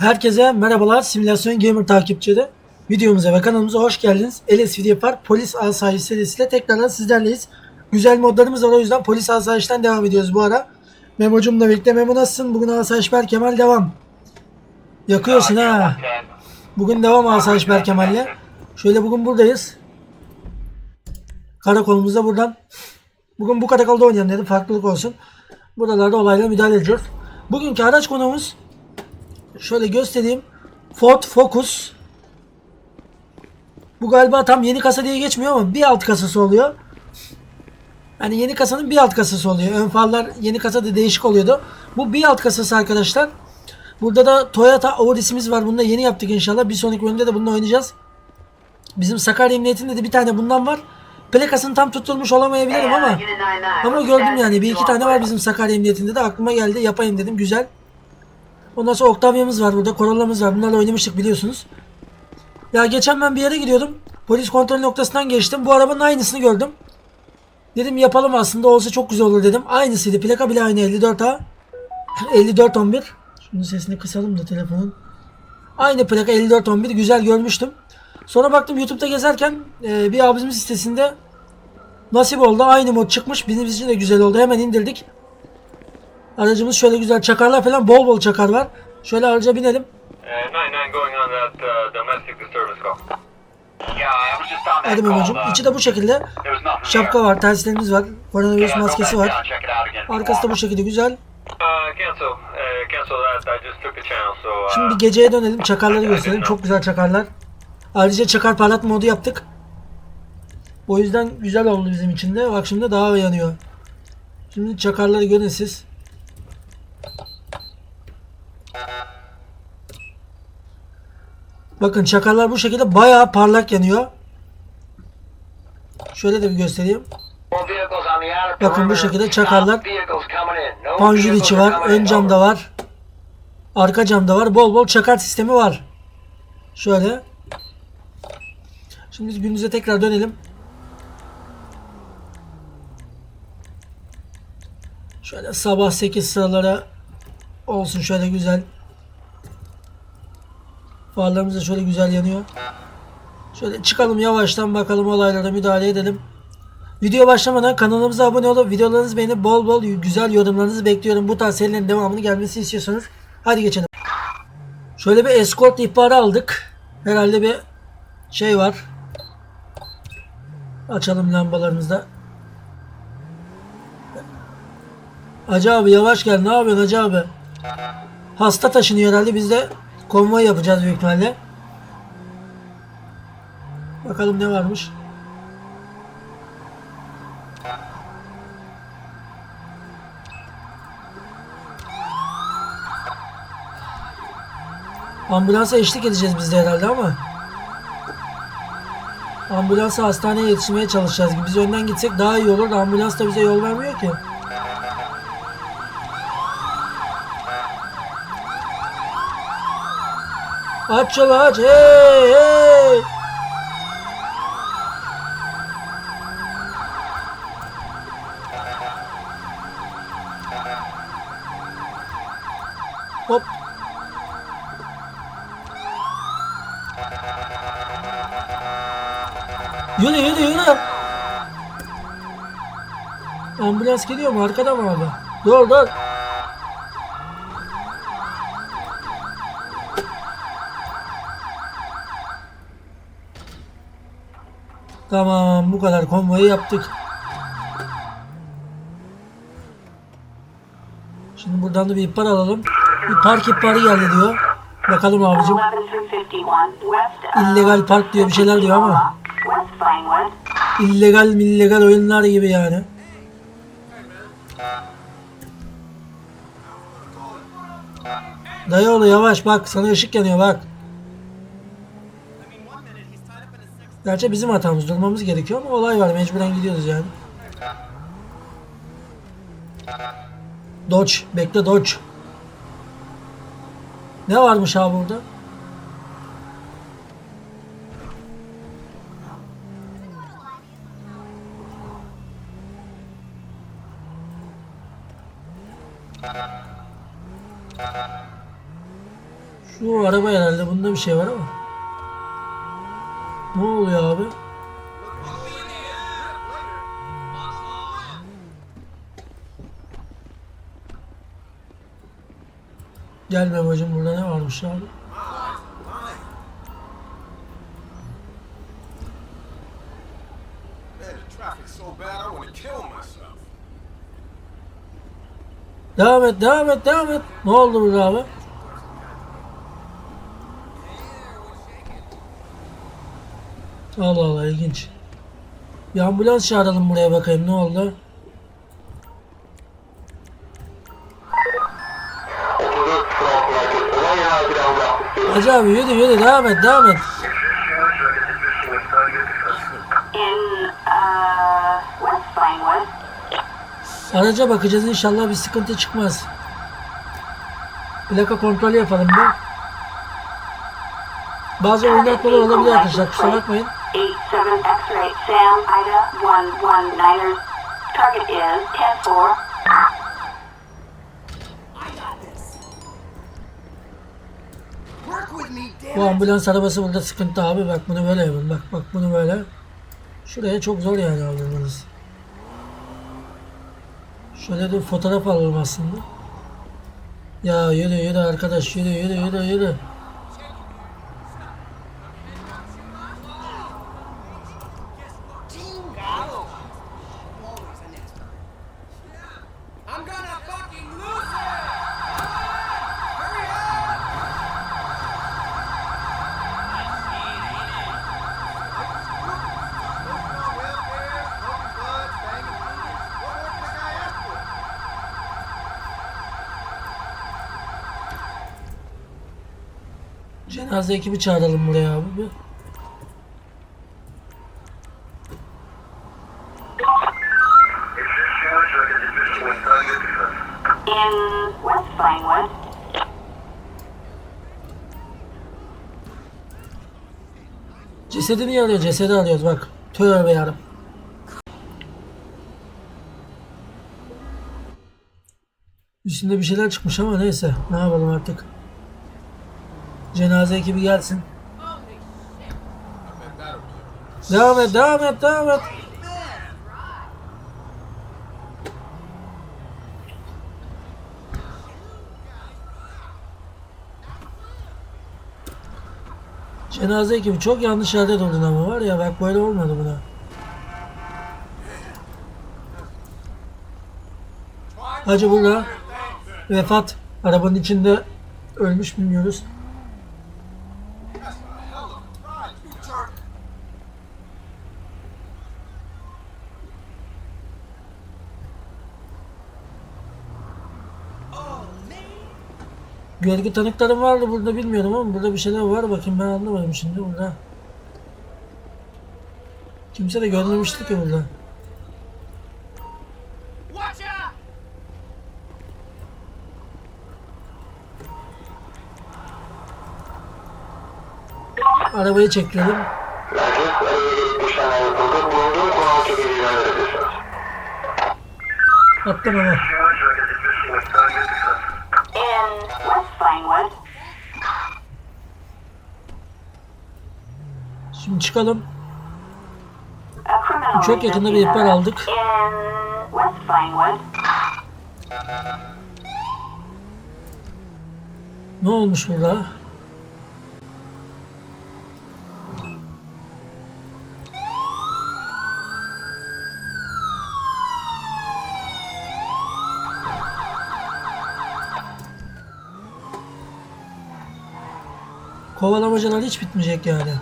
Herkese merhabalar Simülasyon Gamer takipçileri. Videomuza ve kanalımıza hoş geldiniz. LSVD Park Polis Asayiş serisiyle tekrardan sizlerleyiz. Güzel modlarımız var o yüzden Polis Asayiş'ten devam ediyoruz bu ara. Memo'cumla birlikte. Memo nasılsın? Bugün Asayiş Berkemal devam. Yakıyorsun ha. Bugün devam Asayiş Berkemal'le. Şöyle bugün buradayız. Karakolumuzda buradan. Bugün bu karakolda oynayalım dedim. Farklılık olsun. Buralarda olayla müdahale ediyoruz. Bugünkü araç konuğumuz Şöyle göstereyim. Ford Focus. Bu galiba tam yeni kasa diye geçmiyor ama bir alt kasası oluyor. Yani yeni kasanın bir alt kasası oluyor. Ön farlar yeni kasada değişik oluyordu. Bu bir alt kasası arkadaşlar. Burada da Toyota Auris'imiz var. Bunu da yeni yaptık inşallah. Bir sonraki bölümde de bununla oynayacağız. Bizim Sakarya Emniyeti'nde de bir tane bundan var. Plakasını tam tutturmuş olamayabilirim ama ama gördüm yani bir iki tane var bizim Sakarya Emniyeti'nde de aklıma geldi yapayım dedim güzel. Ondan sonra Octavia'mız var burada. Corolla'mız var. Bunlarla oynamıştık biliyorsunuz. Ya geçen ben bir yere gidiyordum. Polis kontrol noktasından geçtim. Bu arabanın aynısını gördüm. Dedim yapalım aslında olsa çok güzel olur dedim. Aynısıydı. Plaka bile aynı 54A. 5411. Şunun sesini kısalım da telefonun. Aynı plaka 5411 güzel görmüştüm. Sonra baktım YouTube'da gezerken e, bir abimizin sitesinde nasip oldu. Aynı mod çıkmış. Bizim için de güzel oldu. Hemen indirdik. Aracımız şöyle güzel çakarlar falan bol bol çakar var. Şöyle araca binelim. 99 going on that uh, Hadi. Memo'cum. uh, İçi de bu şekilde. Şapka var, terslerimiz var. Koronavirüs maskesi var. Arkası da bu şekilde güzel. Uh, Şimdi bir geceye dönelim. Çakarları gösterelim. Çok güzel çakarlar. Ayrıca çakar parlat modu yaptık. O yüzden güzel oldu bizim için de. Bak şimdi daha yanıyor. Şimdi çakarları görün siz. Bakın çakarlar bu şekilde bayağı parlak yanıyor. Şöyle de bir göstereyim. Bakın bu şekilde çakarlar. Panjur içi var. Ön camda var. Arka camda var. Bol bol çakar sistemi var. Şöyle. Şimdi biz günümüze tekrar dönelim. Şöyle sabah 8 sıralara olsun şöyle güzel. Farlarımız da şöyle güzel yanıyor. Şöyle çıkalım yavaştan bakalım olaylara müdahale edelim. Video başlamadan kanalımıza abone olup videolarınızı beğenip bol bol güzel yorumlarınızı bekliyorum. Bu tarz serilerin devamını gelmesini istiyorsanız hadi geçelim. Şöyle bir escort ihbarı aldık. Herhalde bir şey var. Açalım lambalarımızda. Hacı abi yavaş gel. Ne yapıyorsun Hacı abi? Hasta taşınıyor herhalde. Biz de konvoy yapacağız büyük ihtimalle. Bakalım ne varmış. Ambulansa eşlik edeceğiz biz de herhalde ama. Ambulansa hastaneye yetişmeye çalışacağız. Biz önden gitsek daha iyi olur da ambulans da bize yol vermiyor ki. Aç yolu aç. Hey hey. Hop. Yürü yürü yürü. Ambulans geliyor mu? Arkada mı abi? Dur dur. Konvoyu yaptık. Şimdi buradan da bir ihbar alalım. Bir park ihbarı geldi diyor. Bakalım abicim. 11351 west of İllegal park diyor bir şeyler diyor ama. İllegal illegal oyunlar gibi yani. Dayıoğlu yavaş bak sana ışık yanıyor bak. Gerçi bizim hatamız durmamız gerekiyor ama olay var mecburen gidiyoruz yani. Dodge bekle Dodge. Ne varmış abi burada? Şu araba herhalde bunda bir şey var ama. Ne oluyor abi? Gel babacım burada ne varmış abi? Devam et, devam et, devam et. Ne oldu burada abi? Allah Allah ilginç. Bir ambulans çağıralım buraya bakayım ne oldu? Hacı abi yürü yürü devam et devam et. Araca bakacağız inşallah bir sıkıntı çıkmaz. Plaka kontrolü yapalım bir. Bazı oynatmalar olabilir arkadaşlar kusura bakmayın. 87 X-ray Sam Ida 119ers. Target is 10-4. Bu ambulans arabası burada sıkıntı abi. Bak bunu böyle yapın. Bak bak bunu böyle. Şuraya çok zor yani aldırmanız. Şöyle de fotoğraf alalım aslında. Ya yürü yürü arkadaş yürü yürü yürü yürü. Cenaze ekibi çağıralım buraya abi. Bir. Vinewood. Cesedini arıyor. Cesedi arıyoruz bak. Tövbe yarım. Üstünde bir şeyler çıkmış ama neyse. Ne yapalım artık. Cenaze ekibi gelsin. Devam et, devam et, devam et. Cenaze ekibi çok yanlış yerde durdun ama var ya bak böyle olmadı buna. Hacı burada vefat arabanın içinde ölmüş bilmiyoruz. Görgü tanıklarım vardı burada bilmiyorum ama burada bir şeyler var bakayım ben anlamadım şimdi burada. Kimse de görmemişti ki burada. Arabayı çekelim. Attım ama. Vinewood. Şimdi çıkalım. Çok yakında bir ihbar aldık. Ne olmuş burada? Kovalamacalar hiç bitmeyecek yani.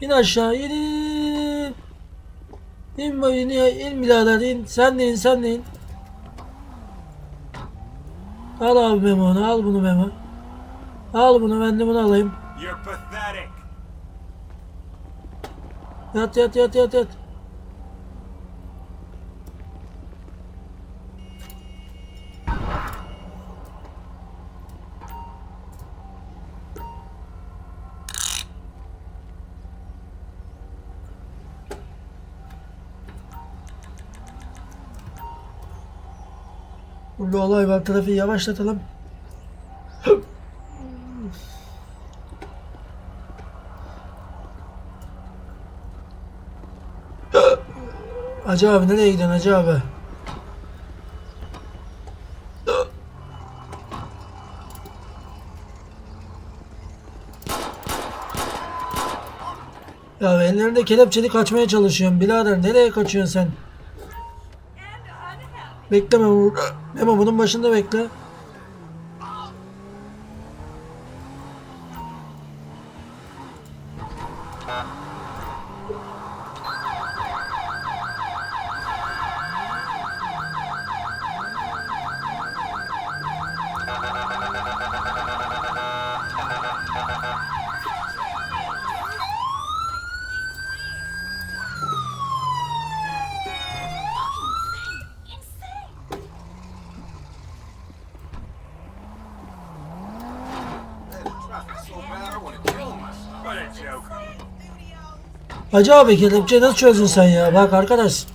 İn aşağı in in in in. İn bay in, in birader in. Sen de in sen de in. Al abi Memo'nu al bunu Memo. Al bunu ben de bunu alayım. You're pathetic. Yat yat yat yat yat. Burada olay var. Trafiği yavaşlatalım. Hacı abi nereye gidiyorsun Hacı abi? Ya ellerinde kelepçeli kaçmaya çalışıyorum. Birader nereye kaçıyorsun sen? Bekle Memo. Memo bunun başında bekle. Man, the traffic's so bad I want to kill myself. What a joke. Hacı abi kelepçeyi nasıl çözdün sen ya? Bak arkadaş.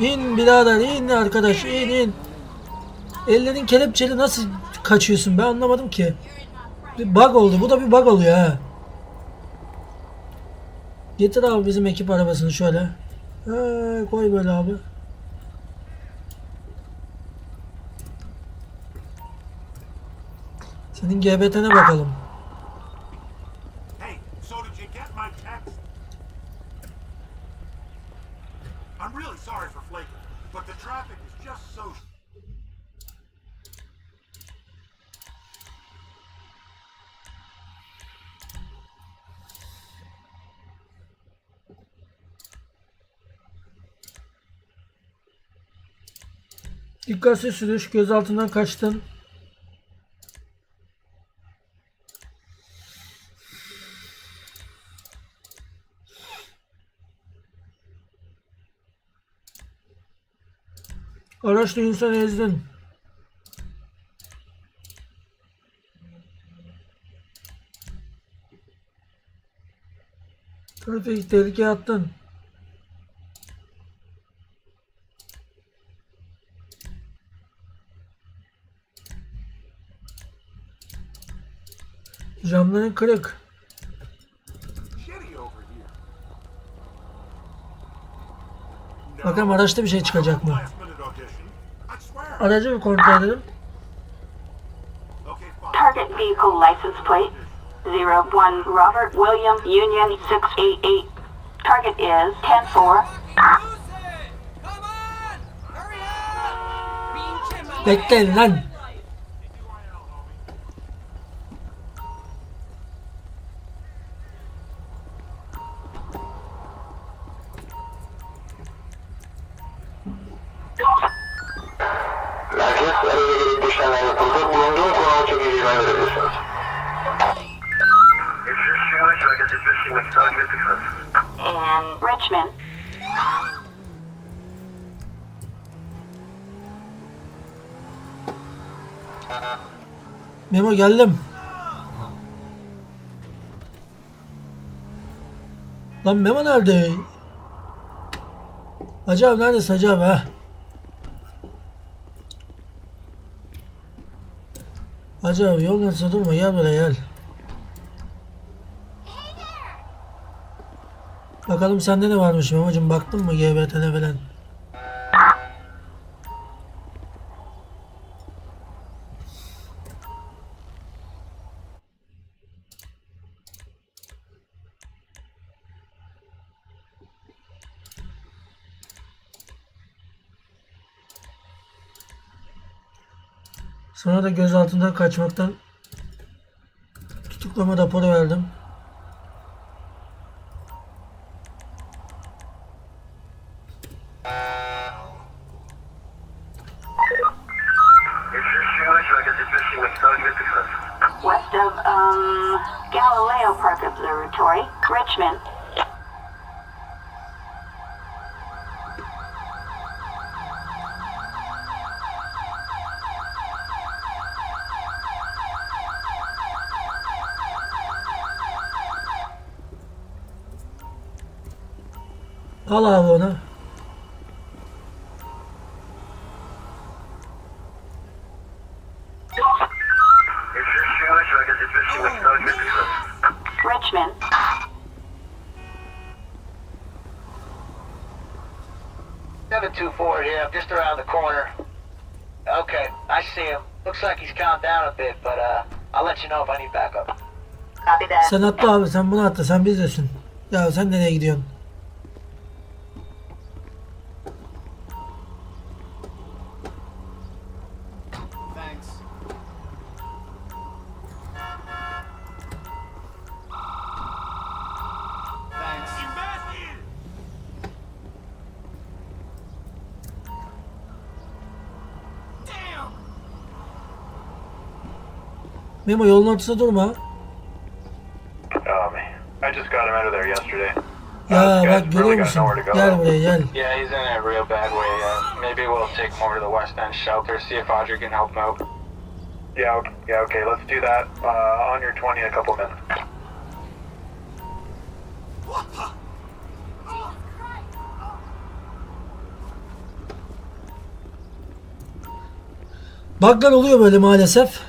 İn birader in arkadaş in in. Ellerin kelepçeli nasıl kaçıyorsun ben anlamadım ki. Bir bug oldu. Bu da bir bug oluyor ha. Getir abi bizim ekip arabasını şöyle. Ha, koy böyle abi. İs just so. Dikkatsiz sürüş gözaltından kaçtın. Araçla insan ezdin. Trafik tehlikeye attın. Camların kırık. Bakalım araçta bir şey çıkacak mı? Aracı bir kontrol edelim. Okay. Target vehicle license plate 01 Robert William Union 688. Target is 104. Fucking lose Memo geldim. Lan Memo nerede? Hacı abi neredesin Hacı abi yol nasıl durma gel buraya gel. Bakalım sende ne varmış Memo'cum baktın mı GBT'ne falan? Sonra da gözaltından kaçmaktan tutuklama raporu verdim. Al abi onu. Richmond. Seven two four here. Just around the corner. Okay, I see him. Looks like he's calmed down a bit, but uh, I'll let you know if I need backup. Copy that. Sen atla abi sen bunu atla sen bizdesin. Ya sen nereye gidiyorsun? Memo yolun ortasında durma. Um, I just got him out of there yesterday. Ya Uh, bak görüyor really got musun? nowhere to go. Gel buraya gel. Yeah, he's in a real bad way. Uh, maybe we'll take him over to the West End shelter, see if Audrey can help him out. Yeah, okay, yeah, okay, let's do that. Uh, on your 20 in a couple minutes. Buglar oluyor böyle maalesef.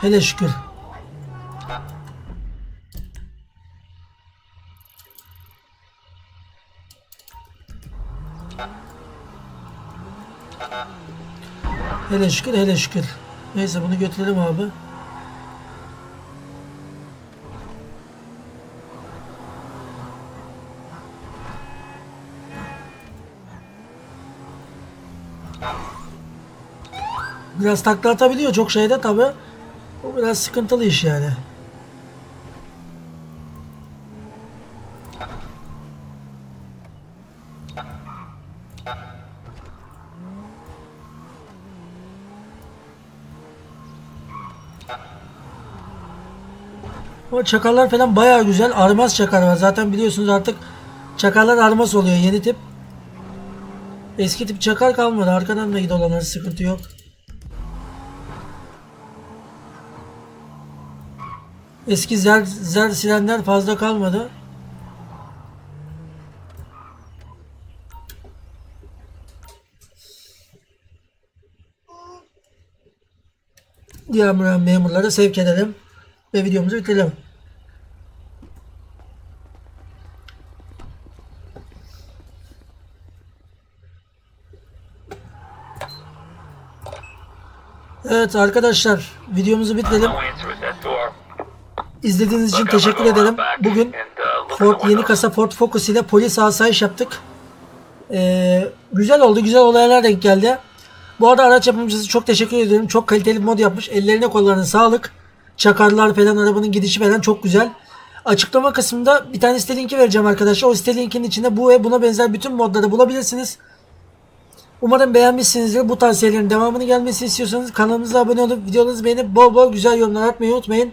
Hele şükür. Hele şükür hele şükür. Neyse bunu götürelim abi. Biraz takla atabiliyor çok şeyde tabi. Bu biraz sıkıntılı iş yani. O çakarlar falan bayağı güzel. Armaz çakar var. Zaten biliyorsunuz artık çakarlar armaz oluyor yeni tip. Eski tip çakar kalmadı. Arkadan da dolanır sıkıntı yok. Eski zer, zer silenler fazla kalmadı. Diğer memur- memurları sevk edelim ve videomuzu bitirelim. Evet arkadaşlar videomuzu bitirelim. İzlediğiniz için teşekkür ederim. Bugün Ford yeni kasa Ford Focus ile polis asayiş yaptık. Ee, güzel oldu. Güzel olaylar denk geldi. Bu arada araç yapımcısı çok teşekkür ediyorum. Çok kaliteli bir mod yapmış. Ellerine kollarına sağlık. Çakarlar falan arabanın gidişi falan çok güzel. Açıklama kısmında bir tane site linki vereceğim arkadaşlar. O site linkinin içinde bu ve buna benzer bütün modları bulabilirsiniz. Umarım beğenmişsinizdir. Bu tarz serilerin devamını gelmesini istiyorsanız kanalımıza abone olup videolarınızı beğenip bol bol güzel yorumlar atmayı unutmayın.